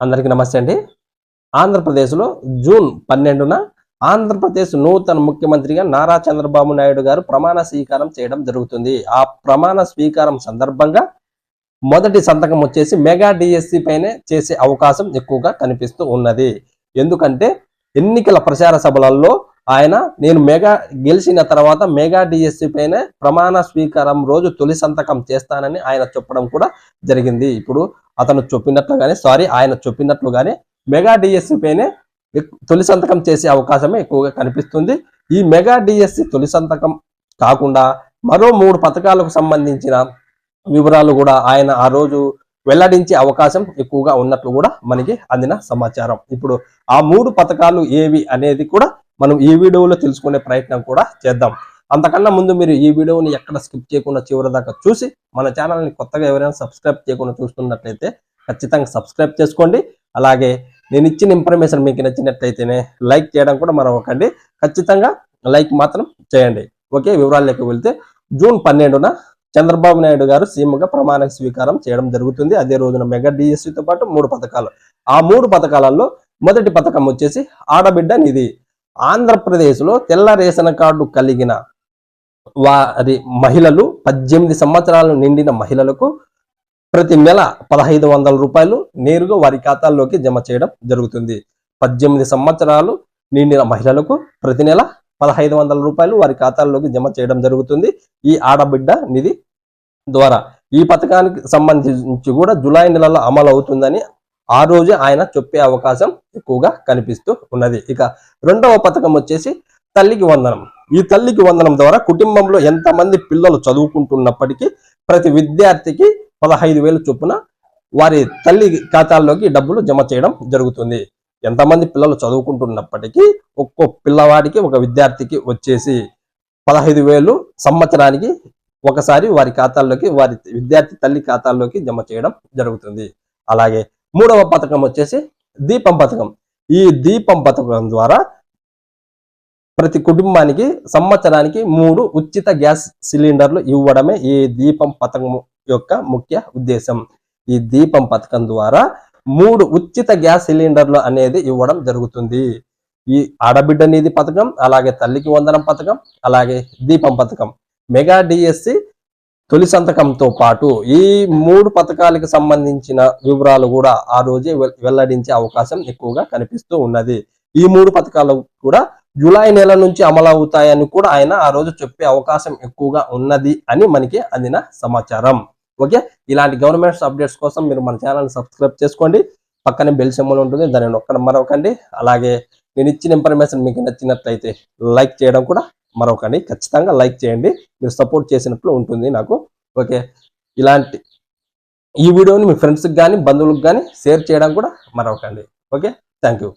అందరికీ నమస్తే అండి. ఆంధ్రప్రదేశ్లో జూన్ పన్నెండున ఆంధ్రప్రదేశ్ నూతన ముఖ్యమంత్రిగా నారా చంద్రబాబు నాయుడు గారు ప్రమాణ స్వీకారం చేయడం జరుగుతుంది. ఆ ప్రమాణ స్వీకారం సందర్భంగా మొదటి సంతకం వచ్చేసి మెగా డిఎస్సి పైనే చేసే అవకాశం ఎక్కువగా కనిపిస్తూ ఉన్నది. ఎందుకంటే ఎన్నికల ప్రచార సభలలో ఆయన నేను మెగా గెలిచిన తర్వాత మెగా డిఎస్సి పైనే ప్రమాణ స్వీకారం రోజు తొలి సంతకం చేస్తానని ఆయన చెప్పడం కూడా జరిగింది. ఇప్పుడు అతను చెప్పినట్లుగానే సారీ ఆయన చెప్పినట్లుగానే మెగా డిఎస్సి పైనే తొలి సంతకం చేసే అవకాశమే ఎక్కువగా కనిపిస్తుంది. ఈ మెగా డిఎస్సి తొలి సంతకం కాకుండా మరో మూడు పథకాలకు సంబంధించిన వివరాలు కూడా ఆయన ఆ రోజు వెల్లడించే అవకాశం ఎక్కువగా ఉన్నట్లు కూడా మనకి అందిన సమాచారం. ఇప్పుడు ఆ మూడు పథకాలు ఏవి అనేది కూడా మనం ఈ వీడియోలో తెలుసుకునే ప్రయత్నం కూడా చేద్దాం. అంతకన్నా ముందు మీరు ఈ వీడియోని ఎక్కడ స్కిప్ చేయకుండా చివరి దాకా చూసి మన ఛానల్ని కొత్తగా ఎవరైనా సబ్స్క్రైబ్ చేయకుండా చూస్తున్నట్లయితే ఖచ్చితంగా సబ్స్క్రైబ్ చేసుకోండి. అలాగే నేను ఇచ్చిన ఇన్ఫర్మేషన్ మీకు నచ్చినట్లయితేనే లైక్ చేయడం కూడా మరొకండి ఖచ్చితంగా లైక్ మాత్రం చేయండి. ఓకే వివరాల్లోకి వెళ్తే జూన్ పన్నెండున చంద్రబాబు నాయుడు గారు సీఎంగా ప్రమాణ స్వీకారం చేయడం జరుగుతుంది. అదే రోజున మెగా డిఎస్సితో పాటు మూడు పథకాలు. ఆ మూడు పథకాలలో మొదటి పథకం వచ్చేసి ఆడబిడ్డ నిధి. ఆంధ్రప్రదేశ్లో తెల్ల రేషన్ కార్డు కలిగిన వారి మహిళలు పద్దెనిమిది సంవత్సరాలు నిండిన మహిళలకు ప్రతి నెల పదహైదు వందల రూపాయలు నేరుగా వారి ఖాతాల్లోకి జమ చేయడం జరుగుతుంది. పద్దెనిమిది సంవత్సరాలు నిండిన మహిళలకు ప్రతి నెల పదహైదు వందల రూపాయలు వారి ఖాతాల్లోకి జమ చేయడం జరుగుతుంది. ఈ ఆడబిడ్డ నిధి ద్వారా ఈ పథకానికి సంబంధించి కూడా జూలై నెలలో అమలు అవుతుందని ఆ రోజు ఆయన చెప్పే అవకాశం ఎక్కువగా కనిపిస్తూ ఉన్నది. ఇక రెండవ పథకం వచ్చేసి తల్లికి వందనం. ఈ తల్లికి వందనం ద్వారా కుటుంబంలో ఎంతమంది పిల్లలు చదువుకుంటున్నప్పటికీ ప్రతి విద్యార్థికి పదహైదు వేలు చొప్పున వారి తల్లి ఖాతాల్లోకి డబ్బులు జమ చేయడం జరుగుతుంది. ఎంతమంది పిల్లలు చదువుకుంటున్నప్పటికీ ఒక్కో పిల్లవాడికి ఒక విద్యార్థికి వచ్చేసి పదహైదు వేలు సంవత్సరానికి ఒకసారి వారి ఖాతాల్లోకి వారి విద్యార్థి తల్లి ఖాతాల్లోకి జమ చేయడం జరుగుతుంది. అలాగే మూడవ పథకం వచ్చేసి దీపం పథకం. ఈ దీపం పథకం ద్వారా ప్రతి కుటుంబానికి సంవత్సరానికి మూడు ఉచిత గ్యాస్ సిలిండర్లు ఇవ్వడమే ఈ దీపం పథకం యొక్క ముఖ్య ఉద్దేశం. ఈ దీపం పథకం ద్వారా మూడు ఉచిత గ్యాస్ సిలిండర్లు అనేది ఇవ్వడం జరుగుతుంది. ఈ ఆడబిడ్డ నిధి పథకం అలాగే తల్లికి వందనం పథకం అలాగే దీపం పథకం. మెగా డిఎస్సి తొలి సంతకంతో పాటు ఈ మూడు పథకాలకు సంబంధించిన వివరాలు కూడా ఆ రోజే వెల్లడించే అవకాశం ఎక్కువగా కనిపిస్తూ ఉన్నది. ఈ మూడు పథకాలు కూడా జూలై నెల నుంచి అమలు అవుతాయని కూడా ఆయన ఆ రోజు చెప్పే అవకాశం ఎక్కువగా ఉన్నది అని మనకి అందిన సమాచారం. ఓకే? ఇలాంటి గవర్నమెంట్ అప్డేట్స్ కోసం మీరు మన ఛానల్ని సబ్స్క్రైబ్ చేసుకోండి. పక్కనే బెల్ సింబల్ ఉంటుంది. దాన్ని నొక్కడం మరొకండి. అలాగే నేను ఇచ్చిన ఇన్ఫర్మేషన్ మీకు నచ్చినట్లయితే లైక్ చేయడం కూడా మరొకండి ఖచ్చితంగా లైక్ చేయండి. మీరు సపోర్ట్ చేసినట్లు ఉంటుంది నాకు. ఓకే. ఇలాంటి ఈ వీడియోని మీ ఫ్రెండ్స్కి కానీ బంధువులకు కానీ షేర్ చేయడం కూడా మరొకండి ఓకే. Thank you